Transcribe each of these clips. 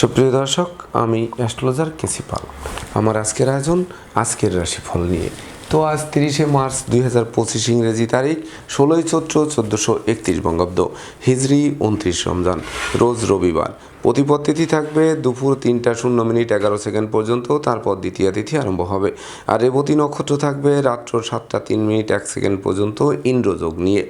সুপ্রিয় দর্শক, আমি অ্যাস্ট্রোলজার কেসি পাল। আমার আজকের আয়োজন আজকের রাশিফল নিয়ে। তো আজ তিরিশে মার্চ দুই হাজার পঁচিশ ইংরেজি তারিখ, ষোলোই চৈত্র চোদ্দোশো একত্রিশ বঙ্গাব্দ হিজড়ি উনত্রিশ রমজান, রোজ রবিবার। প্রতিপদ তিথি থাকবে দুপুর তিনটা শূন্য মিনিট এগারো সেকেন্ড পর্যন্ত, তারপর দ্বিতীয় তিথি আরম্ভ হবে। আর রেবতী নক্ষত্র থাকবে রাত্র সাতটা তিন মিনিট এক সেকেন্ড পর্যন্ত ইন্দ্রযোগ নিয়ে।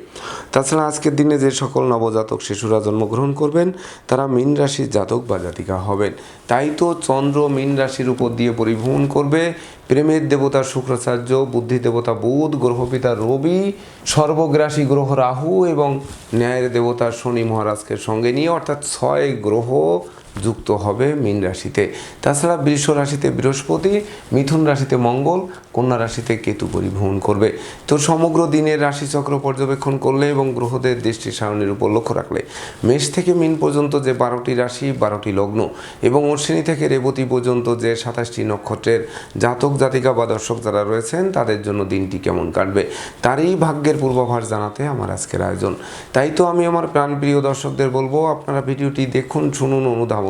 তাছাড়া আজকের দিনে যে সকল নবজাতক শিশুরা জন্মগ্রহণ করবেন, তারা মীন রাশির জাতক বা জাতিকা হবেন। তাই তো চন্দ্র মীন রাশির উপর দিয়ে পরিভ্রমণ করবে। প্রেমের দেবতা শুক্রাচার্য, বুদ্ধি দেবতা বুধ, গ্রহপিতা রবি, সর্বগ্রাসী গ্রহ রাহু এবং ন্যায়ের দেবতা শনি মহারাজকে সঙ্গে নিয়ে, অর্থাৎ ছয় গ্রহ o যুক্ত হবে মীন রাশিতে। তাছাড়া বৃষ রাশিতে বৃহস্পতি, মিথুন রাশিতে মঙ্গল, কন্যা রাশিতে কেতু পরিভ্রমণ করবে। তো সমগ্র দিনের রাশিচক্র পর্যবেক্ষণ করলে এবং গ্রহদের দৃষ্টি সারণীর উপর লক্ষ্য রাখলে মেষ থেকে মিন পর্যন্ত যে বারোটি রাশি, বারোটি লগ্ন এবং অশ্বিনী থেকে রেবতী পর্যন্ত যে সাতাশটি নক্ষত্রের জাতক, জাতিকা বা দর্শক যারা রয়েছেন, তাদের জন্য দিনটি কেমন কাটবে, তারই ভাগ্যের পূর্বাভাস জানাতে আমার আজকের আয়োজন। তাই তো আমি আমার প্রাণপ্রিয় দর্শকদের বলব, আপনারা ভিডিওটি দেখুন, শুনুন, অনুধাবন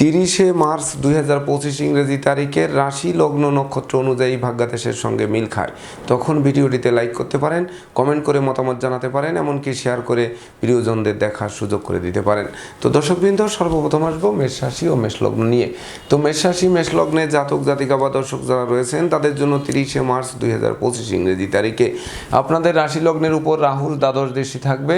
তিরিশে মার্চ দুই হাজার পঁচিশ ইংরেজি তারিখের রাশি লগ্ন নক্ষত্র অনুযায়ী ভাগ্যাদেশের সঙ্গে মিল খায়। তখন ভিডিওটিতে লাইক করতে পারেন, কমেন্ট করে মতামত জানাতে পারেন, এমনকি শেয়ার করে প্রিয়জনদের দেখার সুযোগ করে দিতে পারেন। তো দর্শকবৃন্দ, সর্বপ্রথম আসব মেষ রাশি ও মেষ লগ্ন নিয়ে। তো মেষ রাশি, মেষ লগ্নে জাতক, জাতিকা বা দর্শক যারা রয়েছেন, তাদের জন্য তিরিশে মার্চ দুই হাজার পঁচিশ ইংরেজি তারিখে। আপনাদের রাশি লগ্নের উপর রাহুল দ্বাদশ দেশি থাকবে।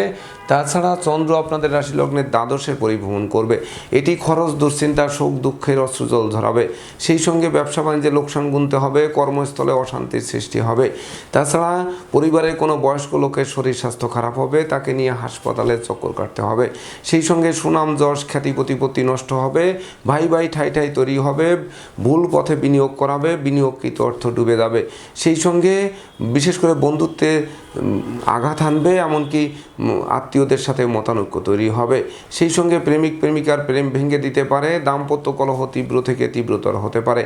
তাছাড়া চন্দ্র আপনাদের রাশি লগ্নের দ্বাদশে পরিভ্রমণ করবে। এটি খরচ, দুশ্চিন্তা শোক দুঃখের অশ্রুজল ধরাবে সেই সঙ্গে ব্যবসা বাণিজ্যে লোকসান গুনতে হবে কর্মস্থলে অশান্তির সৃষ্টি হবে। তাছাড়া পরিবারের কোনো বয়স্ক লোকের শরীর স্বাস্থ্য খারাপ হবে তাকে নিয়ে হাসপাতালে চক্কর কাটতে হবে। সেই সঙ্গে সুনাম যশ খ্যাতি প্রতিপত্তি নষ্ট হবে ভাই ভাই ঠাই ঠাই তৈরি হবে ভুল পথে বিনিয়োগ করাবে বিনিয়োগকৃত অর্থ ডুবে যাবে। সেই সঙ্গে বিশেষ করে বন্ধুত্বে উম, আঘাত আনবে, এমনকি আত্মীয়দের সাথে মতানৈক্য তৈরি হবে। সেই সঙ্গে প্রেমিক, প্রেমিকার প্রেম ভেঙে দিতে পারে, দাম্পত্য কলহ তীব্র থেকে তীব্রতর হতে পারে।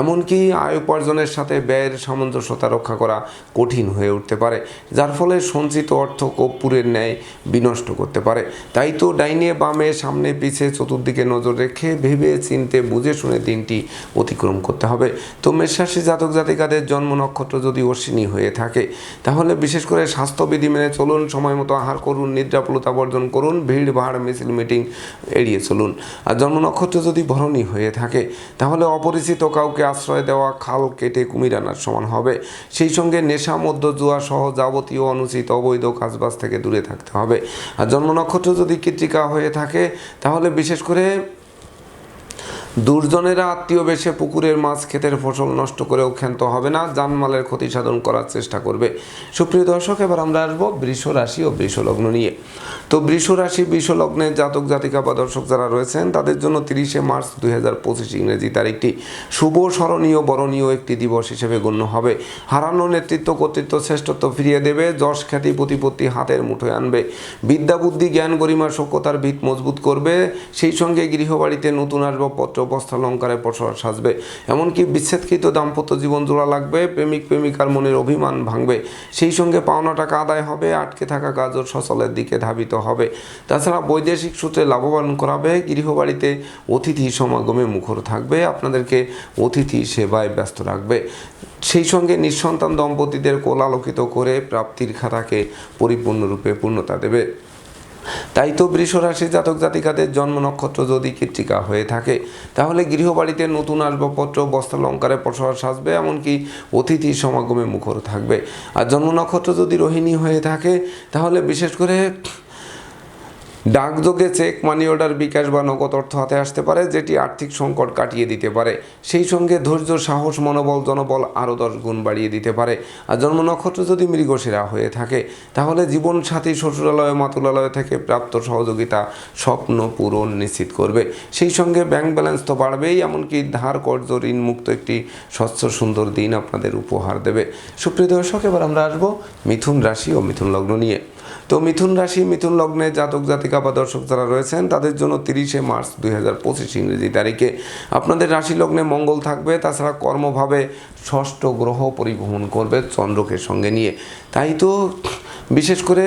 এমনকি আয় উপার্জনের সাথে ব্যয়ের সামঞ্জস্যতা রক্ষা করা কঠিন হয়ে উঠতে পারে, যার ফলে সঞ্চিত অর্থ কর্পূরের ন্যায় বিনষ্ট করতে পারে। তাই তো ডাইনে বামে সামনে পিছে চতুর্দিকে নজর রেখে ভেবে চিনতে বুঝে শুনে দিনটি অতিক্রম করতে হবে। তো মেষরাশি জাতক জাতিকাদের জন্ম নক্ষত্র যদি অশ্বিনী হয়ে থাকে, তাহলে বিশেষ করে স্বাস্থ্যবিধি মেনে চলুন, সময় মতো আহার করুন, নিদ্রাপুলতা বর্জন করুন, ভিড় ভাড়, মিছিল, মিটিং এড়িয়ে চলুন। আর জন্ম নক্ষত্র যদি ভরণী হয়ে থাকে, তাহলে অপরিচিত কাউকে আশ্রয় দেওয়া খাল কেটে কুমির আনার সমান হবে। সেই সঙ্গে নেশা মধ্য জুয়া সহ যাবতীয় অনুচিত অবৈধ কাজবাজ থেকে দূরে থাকতে হবে। আর জন্ম নক্ষত্র যদি কৃত্রিকা হয়ে থাকে, তাহলে বিশেষ করে দুর্জনেরা আত্মীয় বেশে পুকুরের মাছ ক্ষেতের ফসল নষ্ট করেও ক্ষান্ত হবে না, জানমালের ক্ষতি সাধন করার চেষ্টা করবে। সুপ্রিয় দর্শক, এবার আমরা আসব বৃষ রাশি ও বৃষ লগ্ন নিয়ে। তো বৃষ রাশি, বৃষ লগ্নের জাতক, জাতিকা বা দর্শক যারা রয়েছেন, তাদের জন্য তিরিশে মার্চ দুই হাজার পঁচিশ ইংরেজি তারিখটি। শুভ, স্মরণীয়, বরণীয় একটি দিবস হিসেবে গণ্য হবে। হারানো নেতৃত্ব, কর্তৃত্ব, শ্রেষ্ঠত্ব ফিরিয়ে দেবে, যশ, খ্যাতি, প্রতিপত্তি হাতের মুঠোয় আনবে। বিদ্যা, বুদ্ধি, জ্ঞান, গরিমা সক্যতার ভিত মজবুত করবে। সেই সঙ্গে গৃহবাড়িতে নতুন আসবাবপত্র বস্ত্রালঙ্কারে পসর সাজবে। এমনকি বিচ্ছেদকৃত দাম্পত্য জীবন জোড়া লাগবে, প্রেমিক প্রেমিকার মনের অভিমান ভাঙবে। সেই সঙ্গে পাওনা টাকা আদায় হবে, আটকে থাকা কাজও সচলের দিকে ধাবিত হবে। তাছাড়া বৈদেশিক সূত্রে লাভবান করাবে, গৃহবাড়িতে অতিথি সমাগমে মুখর থাকবে, আপনাদেরকে অতিথি সেবায় ব্যস্ত রাখবে। সেই সঙ্গে নিঃসন্তান দম্পতিদের কোলালোকিত করে প্রাপ্তির খাতাকে পরিপূর্ণরূপে পূর্ণতা দেবে। তাই তো বৃষরাশি জাতক জাতিকাদের জন্ম নক্ষত্র যদি কৃত্রিকা হয়ে থাকে, তাহলে গৃহবাড়িতে নতুন আসবাবপত্র বস্ত্রালঙ্কারে প্রসার সাজবে, এমনকি অতিথি সমাগমে মুখর থাকবে। আর জন্ম নক্ষত্র যদি রোহিণী হয়ে থাকে, তাহলে বিশেষ করে ডাকযোগে চেক মানি অর্ডার বিকাশ বা নগদ অর্থ হাতে আসতে পারে, যেটি আর্থিক সংকট কাটিয়ে দিতে পারে। সেই সঙ্গে ধৈর্য, সাহস, মনোবল, জনবল আরও দশ গুণ বাড়িয়ে দিতে পারে। আর জন্ম নক্ষত্র যদি মৃগশিরা হয়ে থাকে, তাহলে জীবন সাথী শ্বশুরালয়, মাতুলালয় থেকে প্রাপ্ত সহযোগিতা স্বপ্ন পূরণ নিশ্চিত করবে। সেই সঙ্গে ব্যাংক ব্যালেন্স তো বাড়বেই, এমনকি ধার কর্য ঋণ মুক্ত একটি স্বচ্ছ, সুন্দর দিন আপনাদের উপহার দেবে। সুপ্রিয় দর্শক, এবার আমরা আসব মিথুন রাশি ও মিথুন লগ্ন নিয়ে। তো মিথুন রাশি, মিথুন লগ্নে জাতক, জাতিকা বা দর্শক যারা রয়েছেন, তাদের জন্য তিরিশে মার্চ দুই হাজার পঁচিশ ইংরেজি তারিখে। আপনাদের রাশি লগ্নে মঙ্গল থাকবে, তাছাড়া কর্মভাবে ষষ্ঠ গ্রহ পরিভ্রমণ করবে চন্দ্রকে সঙ্গে নিয়ে। তাই তো বিশেষ করে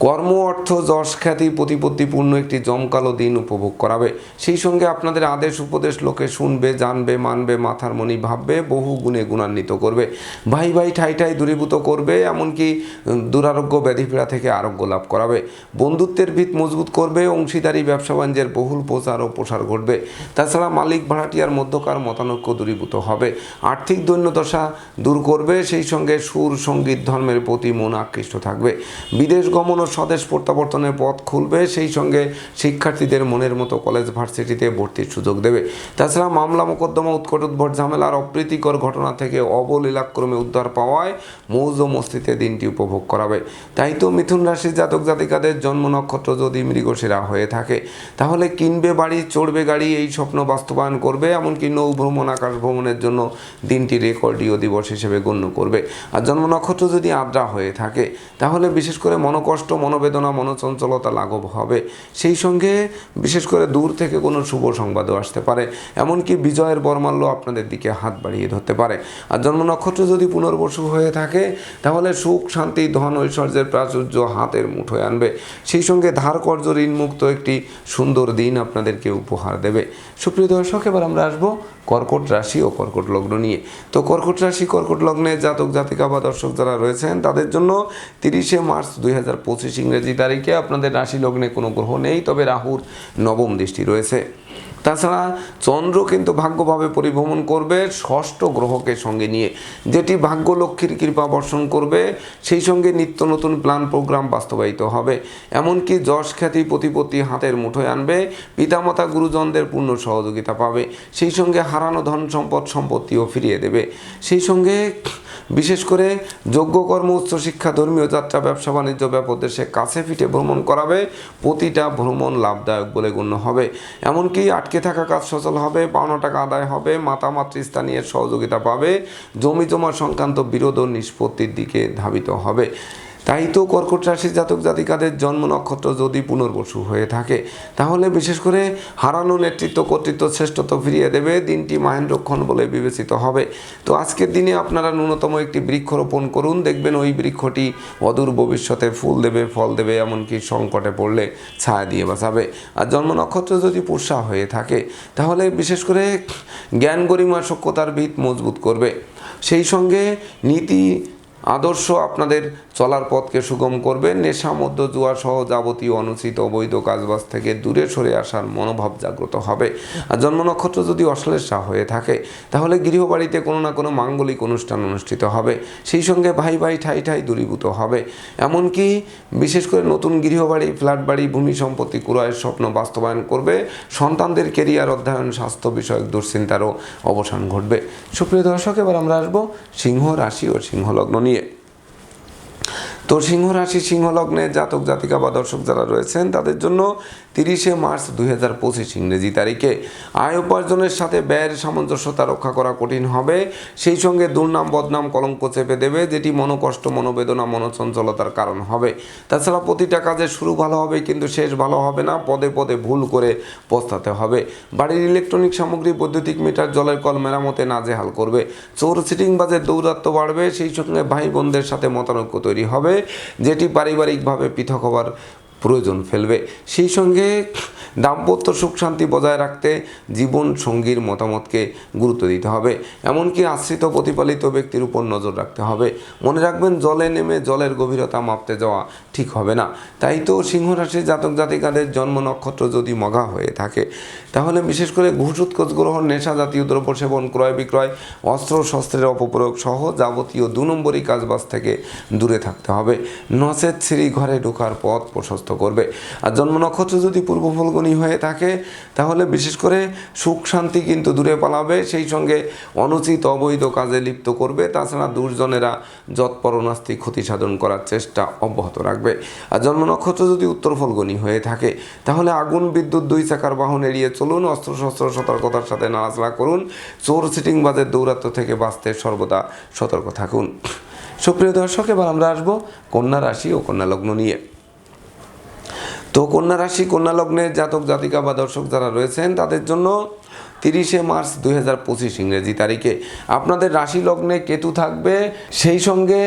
কর্ম অর্থ যশ খ্যাতি প্রতিপত্তিপূর্ণ একটি জমকালো দিন উপভোগ করাবে। সেই সঙ্গে আপনাদের আদেশ উপদেশ লোকে শুনবে, জানবে, মানবে, মাথার মনি ভাববে, বহু গুণে গুণান্বিত করবে। ভাই ভাই ঠাই ঠাই দূরীভূত করবে, এমনকি দুরারোগ্য ব্যাধিপীড়া থেকে আরোগ্য লাভ করাবে। বন্ধুত্বের ভিত মজবুত করবে, অংশীদারি, ব্যবসা বাণিজ্যের বহুল প্রচার ও প্রসার ঘটবে। তাছাড়া মালিক ভাড়াটিয়ার মধ্যকার মতানৈক্য দূরীভূত হবে। আর্থিক দৈন্যদশা দূর করবে, সেই সঙ্গে সুর, সংগীত, ধর্মের প্রতি মন আকৃষ্ট থাকবে। বিদেশ গমন স্বদেশ প্রত্যাবর্তনের পথ খুলবে, সেই সঙ্গে শিক্ষার্থীদের মনের মতো কলেজ ভার্সিটিতে ভর্তির সুযোগ দেবে। তাছাড়া মামলা মোকদ্দমা, উৎকট উদ্ভট ঝামেলার অপ্রীতিকর ঘটনা থেকে অবলীলাক্রমে উদ্ধার পাওয়ায় মৌজ মস্তিতে দিনটি উপভোগ করাবে। তাই তো মিথুন রাশির জাতক জাতিকাদের জন্ম নক্ষত্র যদি মৃগশিরা হয়ে থাকে, তাহলে কিনবে বাড়ি, চড়বে গাড়ি, এই স্বপ্ন বাস্তবায়ন করবে, এমনকি নৌ ভ্রমণ, আকাশ ভ্রমণের জন্য দিনটি রেকর্ডীয় দিবস হিসেবে গণ্য করবে। আর জন্ম নক্ষত্র যদি আদ্রা হয়ে থাকে, তাহলে বিশেষ করে মনোকষ্ট মনোবেদনা, মনোচঞ্চলতা লাঘব হবে। সেই সঙ্গে বিশেষ করে দূর থেকে কোনো শুভ সংবাদও আসতে পারে। এমনকি বিজয়ের বর্মাল্য আপনাদের দিকে হাত বাড়িয়ে ধরতে পারে। আর জন্ম নক্ষত্র যদি পুনর্বসু হয়ে থাকে, তাহলে সুখ, শান্তি, ধন, ঐশ্বর্যের প্রাচুর্য হাতের মুঠোয় আনবে। সেই সঙ্গে ধার কর্য ঋণমুক্ত একটি সুন্দর দিন আপনাদেরকে উপহার দেবে। সুপ্রিয় দর্শক, এবার আমরা আসব কর্কট রাশি ও কর্কট লগ্ন নিয়ে। তো কর্কট রাশি, কর্কট লগ্নে জাতক, জাতিকা বা দর্শক যারা রয়েছেন, তাদের জন্য তিরিশে মার্চ দুই হাজার পঁচিশ ইংরেজি তারিখে আপনাদের রাশি লগ্নে কোনো গ্রহ নেই তবে রাহুর নবম দৃষ্টি রয়েছে। তাছাড়া চন্দ্র কিন্তু ভাগ্যভাবে পরিভ্রমণ করবে ষষ্ঠ গ্রহকে সঙ্গে নিয়ে। যেটি ভাগ্য লক্ষ্মীর কৃপা বর্ষণ করবে, সেই সঙ্গে নিত্য নতুন প্ল্যান প্রোগ্রাম বাস্তবায়িত হবে। এমনকি যশ খ্যাতি প্রতিপত্তি হাতের মুঠোয় আনবে, পিতামাতা গুরুজনদের পূর্ণ সহযোগিতা পাবে, সেই সঙ্গে হারানো ধন সম্পদ সম্পত্তিও ফিরিয়ে দেবে। সেই সঙ্গে বিশেষ করে যোগ্যকর্ম উচ্চশিক্ষা ধর্মীয় যাত্রা, ব্যবসা বাণিজ্য ব্যাপক দেশে কাছে ফিটে ভ্রমণ করাবে, প্রতিটা ভ্রমণ লাভদায়ক বলে গণ্য হবে। এমনকি আটকে থাকা কাজ সচল হবে পাওনা টাকা আদায় হবে, মাতা মাতৃস্থানীয় সহযোগিতা পাবে, জমি জমা সংক্রান্ত বিরোধ ও নিষ্পত্তির দিকে ধাবিত হবে। তাই তো কর্কট রাশির জাতক জাতিকাদের জন্ম নক্ষত্র যদি পুনর্বসু হয়ে থাকে, তাহলে বিশেষ করে হারানো নেতৃত্ব, কর্তৃত্ব শ্রেষ্ঠত্ব ফিরিয়ে দেবে, দিনটি মাহেন্দ্রক্ষণ বলে বিবেচিত হবে। তো আজকের দিনে আপনারা ন্যূনতম একটি বৃক্ষ রোপণ করুন, দেখবেন ওই বৃক্ষটি অদূর ভবিষ্যতে ফুল দেবে, ফল দেবে, এমনকি সংকটে পড়লে ছায়া দিয়ে বাঁচাবে। আর জন্ম নক্ষত্র যদি পুষা হয়ে থাকে, তাহলে বিশেষ করে জ্ঞান গরিমা সক্ষতার ভিত মজবুত করবে। সেই সঙ্গে নীতি আদর্শ আপনাদের চলার পথকে সুগম করবে। নেশা মধ্য জুয়া সহ যাবতীয় অনুচিত অবৈধ কাজবাজ থেকে দূরে সরে আসার মনোভাব জাগ্রত হবে। আর জন্ম নক্ষত্র যদি অশ্লেষা হয়ে থাকে, তাহলে গৃহবাড়িতে কোনো না কোনো মাঙ্গলিক অনুষ্ঠান অনুষ্ঠিত হবে। সেই সঙ্গে ভাই ভাই ঠাই ঠাই দূরীভূত হবে। এমনকি বিশেষ করে নতুন গৃহবাড়ি ফ্ল্যাট বাড়ি ভূমি সম্পত্তি ক্রয়ের স্বপ্ন বাস্তবায়ন করবে। সন্তানদের কেরিয়ার অধ্যয়ন, স্বাস্থ্য বিষয়ক দুশ্চিন্তারও অবসান ঘটবে। সুপ্রিয় দর্শক, এবার আমরা আসব সিংহ রাশি ও সিংহলগ্ন নিয়ে। 28 তো সিংহ রাশি, সিংহ লগ্নে জাতক, জাতিকা বা দর্শক যারা রয়েছেন, তাদের জন্য তিরিশে মার্চ দুই হাজার পঁচিশ ইংরেজি তারিখে। আয় উপার্জনের সাথে ব্যয়ের সামঞ্জস্যতা রক্ষা করা কঠিন হবে। সেই সঙ্গে দুর্নাম, বদনাম, কলঙ্ক চেপে দেবে, যেটি মনোকষ্ট, মনোবেদনা, মনোচঞ্চলতার কারণ হবে। তাছাড়া প্রতিটা কাজের শুরু ভালো হবে, কিন্তু শেষ ভালো হবে না। পদে পদে ভুল করে পস্তাতে হবে। বাড়ির ইলেকট্রনিক সামগ্রী, বৈদ্যুতিক মিটার, জলের কল মেরামতে নাজেহাল করবে। চোর, সিটিং বাজে দৌরাত্ম বাড়বে। সেই সঙ্গে ভাই বোনদের সাথে মতানৈক্য তৈরি হবে। যেটি পারিবারিকভাবে পৃথক হওয়ার প্রয়োজন ফেলবে। সেই সঙ্গে দাম্পত্য সুখ শান্তি বজায় রাখতে জীবন সঙ্গীর মতামতকে গুরুত্ব দিতে হবে। এমনকি আশ্রিত প্রতিপালিত ব্যক্তির উপর নজর রাখতে হবে। মনে রাখবেন, জলে নেমে জলের গভীরতা মাপতে যাওয়া ঠিক হবে না। তাই তো সিংহ রাশির জাতক জাতিকাদের জন্ম নক্ষত্র যদি মগা হয়ে থাকে, তাহলে বিশেষ করে ঘুষ উৎকোচ গ্রহণ, নেশা জাতীয় দ্রব্য সেবন, ক্রয় বিক্রয়, অস্ত্র, শস্ত্রের অপপ্রয়োগ সহ যাবতীয় দু নম্বরই কাজবাজ থেকে দূরে থাকতে হবে। নচেত শ্রী ঘরে ঢোকার পথ প্রশস্ত করবে। আর জন্ম নক্ষত্র যদি পূর্ব ফলগুনি হয়ে থাকে, তাহলে বিশেষ করে সুখ শান্তি কিন্তু দূরে পালাবে, সেই সঙ্গে অনুচিত অবৈধ কাজে লিপ্ত করবে। তাছাড়া দুর্জনেরা যৎপরনাস্তি ক্ষতি সাধন করার চেষ্টা অব্যাহত রাখবে। আর জন্ম নক্ষত্র যদি উত্তর ফলগুনি হয়ে থাকে, তাহলে আগুন, বিদ্যুৎ, দুই চাকার বাহন এড়িয়ে চলুন, অস্ত্রশস্ত্র সতর্কতার সাথে নাড়াচাড়া করুন, চোর সিটিং বাজের দৌরাত্ম থেকে বাঁচতে সর্বদা সতর্ক থাকুন। সুপ্রিয় দর্শক, এবার আমরা আসব কন্যা রাশি ও কন্যা লগ্ন নিয়ে। তো কন্যা রাশি, কন্যা লগ্নের জাতক, জাতিকা বা দর্শক যারা রয়েছেন, তাদের জন্য তিরিশে মার্চ দুই হাজার পঁচিশ ইংরেজি তারিখে। আপনাদের রাশি লগ্নে কেতু থাকবে, সেই সঙ্গে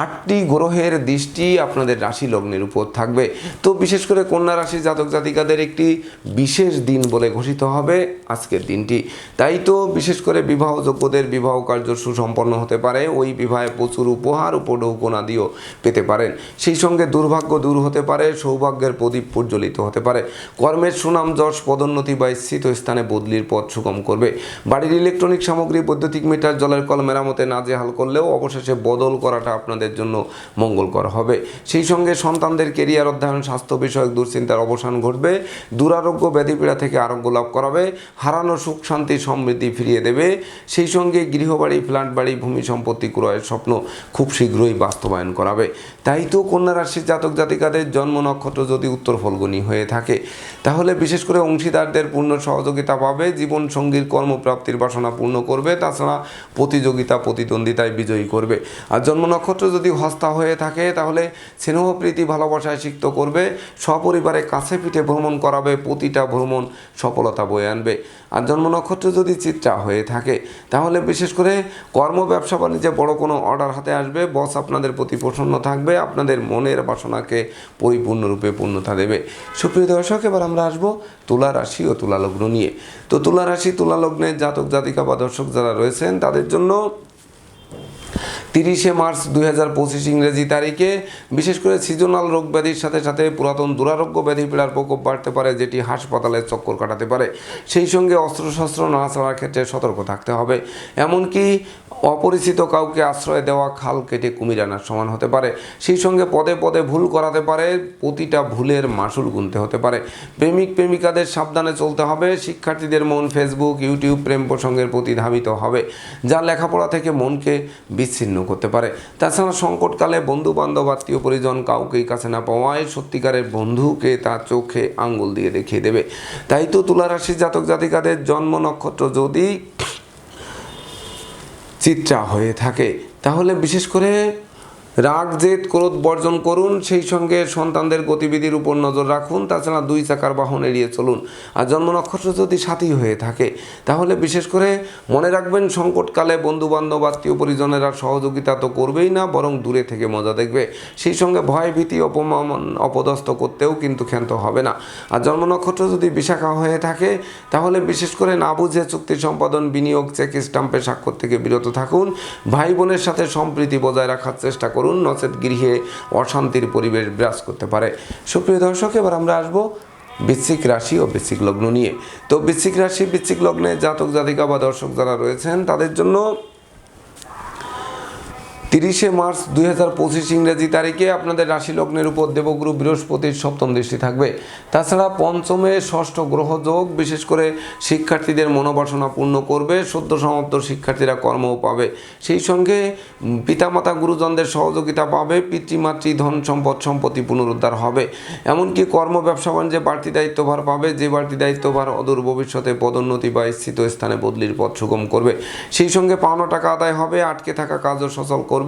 আটটি গ্রহের দৃষ্টি আপনাদের রাশি লগ্নের উপর থাকবে। তো বিশেষ করে কন্যা রাশি জাতক জাতিকাদের একটি বিশেষ দিন বলে ঘোষিত হবে আজকের দিনটি। তাই তো বিশেষ করে বিবাহযোগ্যদের বিবাহ কার্য সুসম্পন্ন হতে পারে, ওই বিবাহে প্রচুর উপহার উপঢৌকনাদিও পেতে পারেন। সেই সঙ্গে দুর্ভাগ্য দূর হতে পারে, সৌভাগ্যের প্রদীপ প্রজ্বলিত হতে পারে। কর্মের সুনাম, যশ, পদোন্নতি বা স্থিত স্থানে বদলির পথ সুগম করবে। বাড়ির ইলেকট্রনিক সামগ্রী, বৈদ্যুতিক মিটার, জলের কল মেরামতে নাজেহাল করলেও অবশেষে বদল করাটা আপনাদের জন্য মঙ্গলকর হবে। সেই সঙ্গে সন্তানদের কেরিয়ার অধ্যয়ন, স্বাস্থ্য বিষয়ক দুশ্চিন্তার অবসান ঘটবে, দুরারোগ্য ব্যাধিপীড়া থেকে আরোগ্য লাভ করাবে, হারানো সুখ, শান্তি, সমৃদ্ধি ফিরিয়ে দেবে। সেই সঙ্গে গৃহবাড়ি ফ্ল্যাট বাড়ি ভূমি সম্পত্তি ক্রয়ের স্বপ্ন খুব শীঘ্রই বাস্তবায়ন করাবে। তাই তো কন্যা রাশির জাতক জাতিকাদের জন্ম নক্ষত্র যদি উত্তর ফলগুনি হয়ে থাকে, তাহলে বিশেষ করে অংশীদারদের পূর্ণ সহযোগিতা পাবে, জীবন সঙ্গীর কর্মপ্রাপ্তির বাসনা পূর্ণ করবে, তাছাড়া প্রতিযোগিতা প্রতিদ্বন্দ্বিতায় বিজয়ী করবে। আর জন্ম নক্ষত্র যদি হস্তা হয়ে থাকে, তাহলে স্নেহ, প্রীতি, ভালোবাসায় সিক্ত করবে, সপরিবারে কাছে পিঠে ভ্রমণ করাবে, প্রতিটা ভ্রমণ সফলতা বয়ে আনবে। আর জন্ম নক্ষত্র যদি চিত্রা হয়ে থাকে, তাহলে বিশেষ করে কর্ম, ব্যবসা, বাণিজ্যে বড় কোনো অর্ডার হাতে আসবে, বস আপনাদের প্রতি প্রসন্ন থাকবে আপনাদের মনের বাসনাকে পরিপূর্ণরূপে পূর্ণতা দেবে। সুপ্রিয় দর্শক, এবার আমরা আসব তুলা রাশি ও তুলা লগ্ন নিয়ে। তো তুলা রাশি, তুলা লগ্নের জাতক, জাতিকা বা দর্শক যারা রয়েছেন, তাদের জন্য তিরিশে মার্চ দুই হাজার পঁচিশ ইংরেজি তারিখে, বিশেষ করে সিজনাল রোগ ব্যাধির সাথে সাথে পুরাতন দুরারোগ্য ব্যাধি পীড়ার প্রকোপ বাড়তে পারে, যেটি হাসপাতালের চক্কর কাটাতে পারে। সেই সঙ্গে অস্ত্রশস্ত্র নাড়াচাড়ার ক্ষেত্রে সতর্ক থাকতে হবে। এমনকি অপরিচিত কাউকে আশ্রয় দেওয়া খাল কেটে কুমির আনার সমান হতে পারে। সেই সঙ্গে পদে পদে ভুল করাতে পারে, প্রতিটা ভুলের মাসুল গুনতে হতে পারে। প্রেমিক প্রেমিকাদের সাবধানে চলতে হবে, শিক্ষার্থীদের মন ফেসবুক ইউটিউব প্রেম প্রসঙ্গের প্রতি ধাবিত হবে, যা লেখাপড়া থেকে মনকে বিচ্ছিন্ন করতে পারে। তাছাড়া সংকটকালে বন্ধু বান্ধব আত্মীয় পরিজন কাউকেই কাছে না পাওয়ায় সত্যিকারের বন্ধুকে তার চোখে আঙ্গুল দিয়ে দেখিয়ে দেবে। তাই তো তুলারাশির জাতক জাতিকাদের জন্ম নক্ষত্র যদি চিত্রা হয়ে থাকে। তাহলে বিশেষ করে রাগ, জেদ, ক্রোধ বর্জন করুন, সেই সঙ্গে সন্তানদের গতিবিধির উপর নজর রাখুন, তাছাড়া দুই চাকার বাহন এড়িয়ে চলুন। আর জন্ম নক্ষত্র যদি সাথী হয়ে থাকে, তাহলে বিশেষ করে মনে রাখবেন সংকটকালে বন্ধু বান্ধব আত্মীয় পরিজনেরা সহযোগিতা তো করবেই না, বরং দূরে থেকে মজা দেখবে। সেই সঙ্গে ভয়, ভীতি, অপমান, অপদস্থ করতেও কিন্তু ক্ষান্ত হবে না। আর জন্ম নক্ষত্র যদি বিশাখা হয়ে থাকে, তাহলে বিশেষ করে না বুঝে চুক্তি সম্পাদন, বিনিয়োগ, চেক স্টাম্পে স্বাক্ষর থেকে বিরত থাকুন। ভাই বোনের সাথে সম্প্রীতি বজায় রাখার চেষ্টা করুন। নচেত গৃহে অশান্তির পরিবেশ বিরাজ করতে পারে। সুপ্রিয় দর্শক, এবার আমরা আসব বৃশ্চিক রাশি ও বৃশ্চিক লগ্ন নিয়ে। তো বৃশ্চিক রাশি, বৃশ্চিক লগ্নে জাতক জাতিকা বা দর্শক যারা রয়েছেন, তাদের জন্য তিরিশে মার্চ দুই হাজার পঁচিশ ইংরেজি তারিখে আপনাদের রাশি লগ্নের উপর দেবগুরু বৃহস্পতির সপ্তম দৃষ্টি থাকবে। তাছাড়া পঞ্চমে ষষ্ঠ গ্রহ যোগ বিশেষ করে শিক্ষার্থীদের মনোবাসনা পূর্ণ করবে, সদ্য সমাপ্ত শিক্ষার্থীরা কর্মও পাবে। সেই সঙ্গে পিতামাতা গুরুজনদের সহযোগিতা পাবে, পিতৃমাতৃ ধন সম্পদ সম্পত্তি পুনরুদ্ধার হবে। এমনকি কর্ম, ব্যবসা, বাণিজ্যে বাড়তি দায়িত্বভার পাবে, যে বাড়তি দায়িত্বভার অদূর ভবিষ্যতে পদোন্নতি বা স্থিত স্থানে বদলির পথ সুগম করবে। সেই সঙ্গে পাওনা টাকা আদায় হবে, আটকে থাকা কাজও সচল করবে।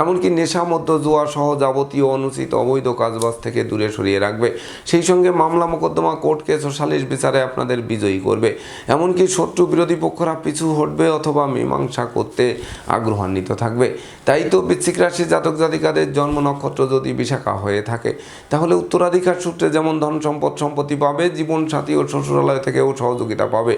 এমনকি নেশা মধ্য জুয়া সহ যাবতীয় অনুচিত অবৈধ কাজবাজ থেকে দূরে সরিয়ে রাখবে। সেই সঙ্গে মামলা মোকদ্দমা কোর্ট কেস ও সালিশ বিচারে আপনাদের বিজয়ী করবে। এমনকি শত্রু বিরোধী পক্ষরা পিছু হটবে অথবা মীমাংসা করতে আগ্রহান্বিত থাকবে। তাই তো বৃশ্চিক রাশি জাতক জাতিকাদের জন্ম নক্ষত্র যদি বিশাখা হয়ে থাকে, তাহলে উত্তরাধিকার সূত্রে যেমন ধন সম্পদ সম্পত্তি পাবে, জীবন সাথী ও শ্বশুরালয় থেকেও সহযোগিতা পাবে।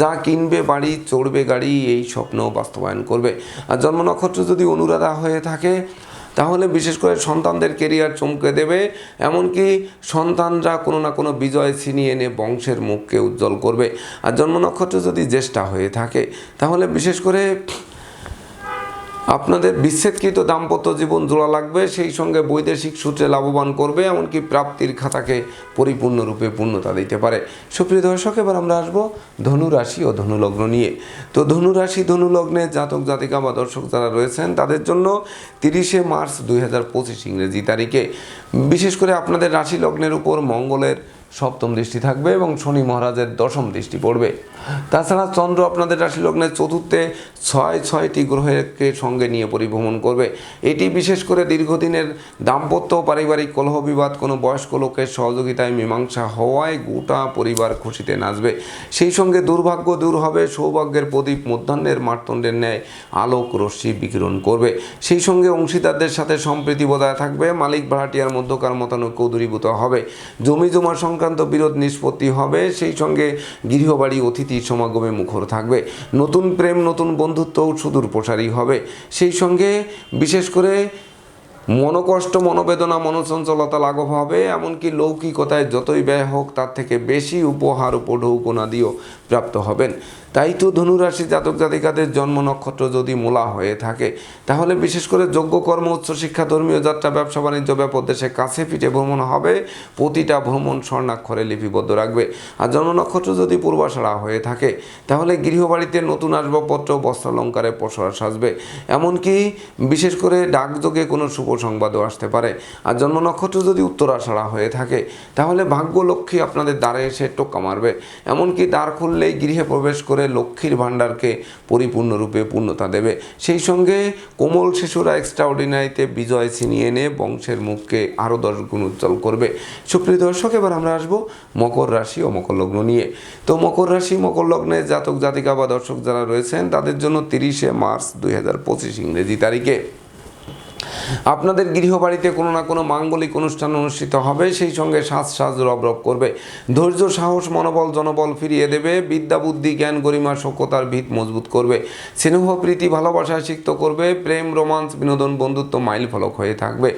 যা কিনবে, বাড়ি, চড়বে গাড়ি, এই স্বপ্ন বাস্তবায়ন করবে। আর জন্ম নক্ষত্র যদি অনুরাধা হয়ে থাকে। তাহলে বিশেষ করে সন্তানদের কেরিয়ার চমকে দেবে। এমনকি সন্তানরা কোনো না কোনো বিজয় ছিনিয়ে এনে বংশের মুখকে উজ্জ্বল করবে। আর জন্ম নক্ষত্র যদি জ্যেষ্ঠা হয়ে থাকে, তাহলে বিশেষ করে আপনাদের বিচ্ছেদকৃত দাম্পত্য জীবন জোড়া লাগবে, সেই সঙ্গে বৈদেশিক সূত্রে লাভবান করবে, এমনকি প্রাপ্তির খাতাকে পরিপূর্ণরূপে পূর্ণতা দিতে পারে। সুপ্রিয় দর্শক, এবার আমরা আসব ধনু রাশি ও ধনুলগ্ন নিয়ে। তো ধনু রাশি ধনু জাতক, জাতিকা বা দর্শক যারা রয়েছেন, তাদের জন্য তিরিশে মার্চ দুই হাজার পঁচিশ ইংরেজি তারিখে। বিশেষ করে আপনাদের রাশি লগ্নের উপর মঙ্গলের সপ্তম দৃষ্টি থাকবে এবং শনি মহারাজের দশম দৃষ্টি পড়বে। তাছাড়া চন্দ্র আপনাদের রাশি লগ্নের চতুর্থে ছয় ছয়টি গ্রহকে সঙ্গে নিয়ে পরিভ্রমণ করবে। এটি বিশেষ করে দীর্ঘদিনের দাম্পত্য পারিবারিক কলহ বিবাদ, কোনো বয়স্ক লোকের সহযোগিতায় মীমাংসা হওয়ায় গোটা পরিবার খুশিতে নাচবে। সেই সঙ্গে দুর্ভাগ্য দূর হবে, সৌভাগ্যের প্রদীপ মধ্যাহ্নের মার্তণ্ডের ন্যায় আলোক রশ্মি বিকিরণ করবে। সেই সঙ্গে অংশীদারদের সাথে সম্প্রীতি বজায় থাকবে, মালিক ভাড়াটিয়ার মধ্যকার মতানৈক্য দূরীভূত হবে। জমি জমা সংক্রান্ত বিরোধ নিষ্পত্তি হবে, সেই সঙ্গে গৃহবাড়ি অতিথি সমাগমে মুখর থাকবে। নতুন প্রেম, নতুন বন্ধুত্বও সুদূর প্রসারী হবে। সেই সঙ্গে বিশেষ করে মনোকষ্ট, মনোবেদনা, মনোচঞ্চলতা লাঘব হবে, এমনকি লৌকিকতায় যতই ব্যয় হোক, তার থেকে বেশি উপহার উপঢৌকনাদিও প্রাপ্ত হবেন। তাই তো ধনুরাশি জাতক জাতিকাদের জন্ম নক্ষত্র যদি মূলা হয়ে থাকে, তাহলে বিশেষ করে যোগ্য কর্ম উচ্চশিক্ষা ধর্মীয় যাত্রা, ব্যবসা, বাণিজ্য, ব্যাপক দেশে কাছে পিঠে ভ্রমণ হবে, প্রতিটা ভ্রমণ স্বর্ণাক্ষরে লিপিবদ্ধ রাখবে। আর জন্ম নক্ষত্র যদি পূর্বাশাড়া হয়ে থাকে, তাহলে গৃহবাড়িতে নতুন আসবাবপত্র, বস্ত্রালঙ্কারে পসরা সাজবে। এমনকি বিশেষ করে ডাকযোগে কোনো শুভ সংবাদও আসতে পারে। আর জন্ম নক্ষত্র যদি উত্তরাষাড়া হয়ে থাকে, তাহলে ভাগ্য লক্ষ্মী আপনাদের দ্বারে এসে টোক্কা মারবে। এমনকি দ্বার খুললেই গৃহে প্রবেশ করে লক্ষ্মীর ভাণ্ডারকে পরিপূর্ণরূপে পূর্ণতা দেবে। সেই সঙ্গে কোমল শিশুরা এক্সট্রা অর্ডিনারিতে বিজয় ছিনিয়ে এনে বংশের মুখকে আরও দশ গুণ উজ্জ্বল করবে। সুপ্রিয় দর্শক, এবার আমরা আসব মকর রাশি ও মকর লগ্ন নিয়ে। তো মকর রাশি, মকর লগ্নে জাতক জাতিকা বা দর্শক যারা রয়েছেন, তাদের জন্য তিরিশে মার্চ দুই হাজার পঁচিশ ইংরেজি তারিখে। আপনাদের গৃহবাড়িতে কোনো না কোনো মাঙ্গলিক অনুষ্ঠান অনুষ্ঠিত হবে, সেই সঙ্গে সাজ সাজ রব রব করবে। ধৈর্য, সাহস, মনোবল, জনবল ফিরিয়ে দেবে, বিদ্যা, বুদ্ধি, জ্ঞান, গরিমা, সভ্যতার ভিত মজবুত করবে। স্নেহ, প্রীতি ভালোবাসায় সিক্ত করবে, প্রেম, রোমান্স, বিনোদন, বন্ধুত্ব মাইল ফলক হয়ে থাকবে।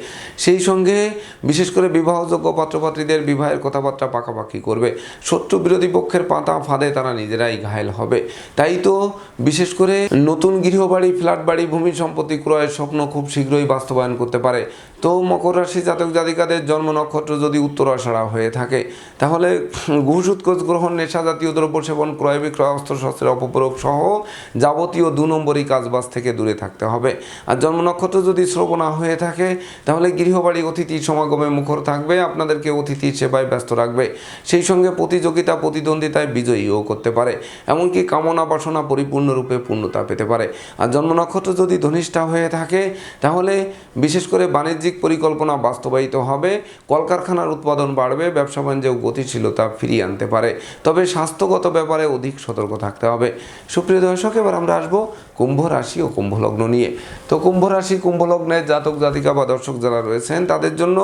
সেই সঙ্গে বিশেষ করে বিবাহযোগ্য পাত্রপাত্রীদের বিবাহের কথাবার্তা পাকাপাকি করবে। শত্রু বিরোধী পক্ষের পাতা ফাঁদে তারা নিজেরাই ঘায়েল হবে। তাই তো বিশেষ করে নতুন গৃহবাড়ি ফ্ল্যাট বাড়ি ভূমি সম্পত্তি ক্রয়ের স্বপ্ন খুব শীঘ্রই বাস্তবায়ন করতে পারে। তো মকর রাশি জাতক জাতিকাদের জন্ম নক্ষত্র যদি উত্তরাষাড়া হয়ে থাকে, তাহলে ঘুষ গ্রহণ, নেশা জাতীয় দ্রব্য সেবন, ক্রয় বিক্রয় অস্ত্রশস্ত্রের অপপ্রয়োগ সহ যাবতীয় দু নম্বরই কাজবাজ থেকে দূরে থাকতে হবে। আর জন্ম নক্ষত্র যদি শ্রবণা হয়ে থাকে, তাহলে গৃহবাড়ি অতিথি সমাগমে মুখর থাকবে, আপনাদেরকে অতিথি সেবায় ব্যস্ত রাখবে। সেই সঙ্গে প্রতিযোগিতা, প্রতিদ্বন্দ্বিতায় বিজয়ীও করতে পারে। এমনকি কামনা বাসনা পরিপূর্ণরূপে পূর্ণতা পেতে পারে। আর জন্ম নক্ষত্র যদি ধনিষ্ঠা হয়ে থাকে, তাহলে বিশেষ করে বাণিজ্যিক পরিকল্পনা বাস্তবায়িত হবে, কলকারখানার উৎপাদন বাড়বে, ব্যবসা বাণিজ্য গতিশীলতা ফিরিয়ে আনতে পারে। তবে স্বাস্থ্যগত ব্যাপারে অধিক সতর্ক থাকতে হবে। সুপ্রিয় দর্শক, এবার আমরা আসব কুম্ভ রাশি ও কুম্ভ লগ্ন নিয়ে। তো কুম্ভ রাশি, কুম্ভ লগ্নের জাতক, জাতিকা বা দর্শক যারা রয়েছেন, তাদের জন্য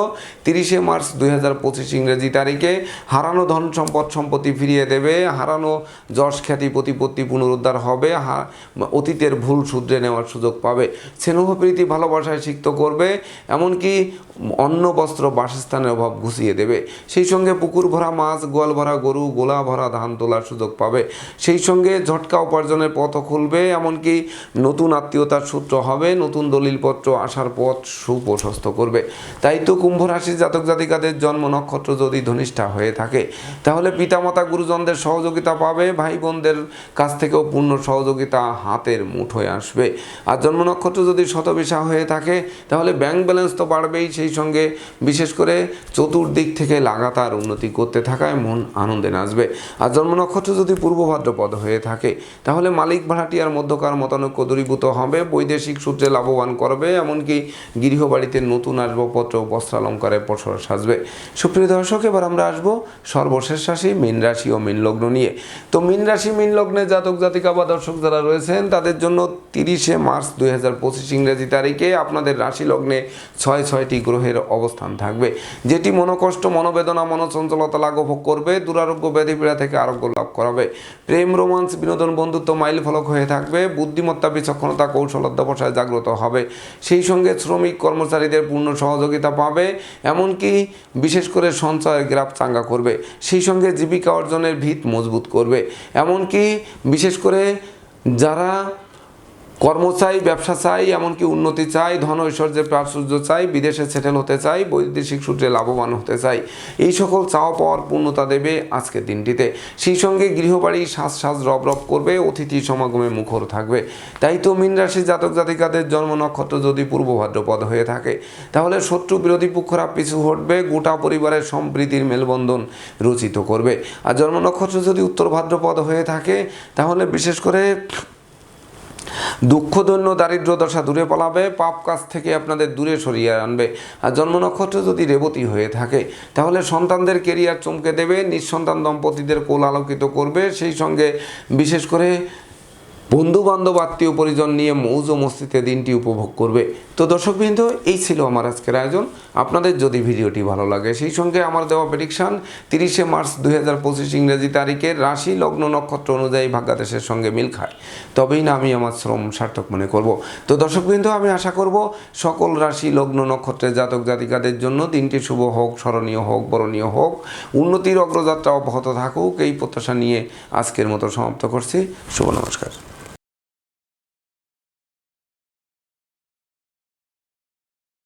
তিরিশে মার্চ দুই হাজার পঁচিশ ইংরেজি তারিখে হারানো ধন সম্পদ সম্পত্তি ফিরিয়ে দেবে। হারানো যশ, খ্যাতি, প্রতিপত্তি পুনরুদ্ধার হবে। অতীতের ভুল শুধরে নেওয়ার সুযোগ পাবে। স্নেহপ্রীতি ভালোবাসায় সিক্ত করবে। এমনকি অন্ন, বস্ত্র, বাসস্থানের অভাব ঘুষিয়ে দেবে। সেই সঙ্গে পুকুর ভরা মাছ, গোয়াল ভরা গরু, গোলা ভরা ধান তোলার সুযোগ পাবে। সেই সঙ্গে ঝটকা উপার্জনের পথও খুলবে, এমনকি নতুন আত্মীয়তার সূত্র হবে, নতুন দলিলপত্র আসার পথ সুপ্রশস্ত করবে। তাই তো কুম্ভ রাশির জাতক জাতিকাদের জন্ম নক্ষত্র যদি ধনিষ্ঠা হয়ে থাকে, তাহলে পিতামাতা, গুরুজনদের সহযোগিতা পাবে ভাই বোনদের কাছ থেকেও পূর্ণ সহযোগিতা হাতের মুঠোয় আসবে। আর জন্ম নক্ষত্র যদি শতবিশা হয়ে থাকে, তাহলে ব্যাংক ব্যালেন্স তো বাড়বেই, সেই সঙ্গে বিশেষ করে চতুর্দিক থেকে লাগাতার উন্নতি করতে থাকায় মন আনন্দে নাচবে। আর জন্ম নক্ষত্র যদি পূর্ব ভাদ্রপদ হয়ে থাকে, তাহলে মালিক ভাড়াটিয়ার মধ্যকার মতানৈক্য দূরীভূত হবে, বৈদেশিক সূত্রে লাভবান করবে, এমনকি গৃহবাড়িতে নতুন আসবাবপত্র বস্ত্রালঙ্কারে পসর সাজবে। সুপ্রিয় দর্শক, এবার আমরা আসব সর্বশেষ রাশি, মীন রাশি ও মীন লগ্ন নিয়ে। তো মীন রাশি, মীন লগ্নে জাতক, জাতিকা বা দর্শক যারা রয়েছেন, তাদের জন্য তিরিশে মার্চ দুই হাজার পঁচিশ ইংরেজি তারিখে আপনাদের রাশি লগ্নে ছয় ছয়টি গ্রহের অবস্থান থাকবে। যেটি মনোকষ্ট, মনোবেদনা, মনোচঞ্চলতা লাঘব করবে, দুরারোগ্য, ব্যাধিপীড়া থেকে আরোগ্য লাভ করাবে। প্রেম, রোমান্স, বিনোদন, বন্ধুত্ব মাইল ফলক হয়ে থাকবে। বুদ্ধিমত্তা, বিচক্ষণতা, কৌশল, অধ্যবসায় জাগ্রত হবে। সেই সঙ্গে শ্রমিক, কর্মচারীদের পূর্ণ সহযোগিতা পাবে, এমনকি বিশেষ করে সঞ্চয়ের গ্রাফ চাঙ্গা করবে। সেই সঙ্গে জীবিকা অর্জনের ভিত মজবুত করবে। এমনকি বিশেষ করে যারা কর্ম চাই, ব্যবসা চাই, এমনকি উন্নতি চাই, ধন ঐশ্বর্যের প্রাচুর্য চাই, বিদেশে সেটেল হতে চাই, বৈদেশিক সূত্রে লাভবান হতে চাই। এই সকল চাওয়া পাওয়ার পূর্ণতা দেবে আজকের দিনটিতে। সেই সঙ্গে গৃহবাড়ি সাজ সাজ রব রব করবে, অতিথি সমাগমে মুখর থাকবে। তাই তো মীন জাতক জাতিকাদের জন্ম নক্ষত্র যদি পূর্ব ভাদ্রপদ হয়ে থাকে, তাহলে শত্রু বিরোধী পক্ষরা পিছু হটবে, গোটা পরিবারের সম্প্রীতির মেলবন্ধন রচিত করবে। আর জন্ম নক্ষত্র যদি উত্তর ভাদ্রপদ হয়ে থাকে, তাহলে বিশেষ করে দুঃখদৈন্য দারিদ্র দশা দূরে পালাবে, পাপ কাজ থেকে আপনাদের দূরে সরিয়ে আনবে। আর জন্ম নক্ষত্র যদি রেবতী হয়ে থাকে, তাহলে সন্তানদের কেরিয়ার চমকে দেবে, নিঃসন্তান দম্পতিদের কোল আলোকিত করবে। সেই সঙ্গে বিশেষ করে বন্ধু বান্ধব আত্মীয় পরিজন নিয়ে মৌজ মস্তিতে দিনটি উপভোগ করবে। তো দর্শকবৃন্দ, এই ছিল আমার আজকের আয়োজন। আপনাদের যদি ভিডিওটি ভালো লাগে, সেই সঙ্গে আমার দেওয়া প্রেডিকশান তিরিশে মার্চ দুই হাজার পঁচিশ ইংরেজি তারিখের রাশি লগ্ন নক্ষত্র অনুযায়ী ভাগ্যাদেশের সঙ্গে মিল খায়। তবেই না আমি আমার শ্রম সার্থক মনে করব। তো দর্শকবৃন্দ, আমি আশা করব সকল রাশি লগ্ন নক্ষত্রের জাতক জাতিকাদের জন্য দিনটি শুভ হোক, স্মরণীয় হোক, বরণীয় হোক। উন্নতির অগ্রযাত্রা অব্যাহত থাকুক, এই প্রত্যাশা নিয়ে আজকের মতো সমাপ্ত করছি। শুভ নমস্কার।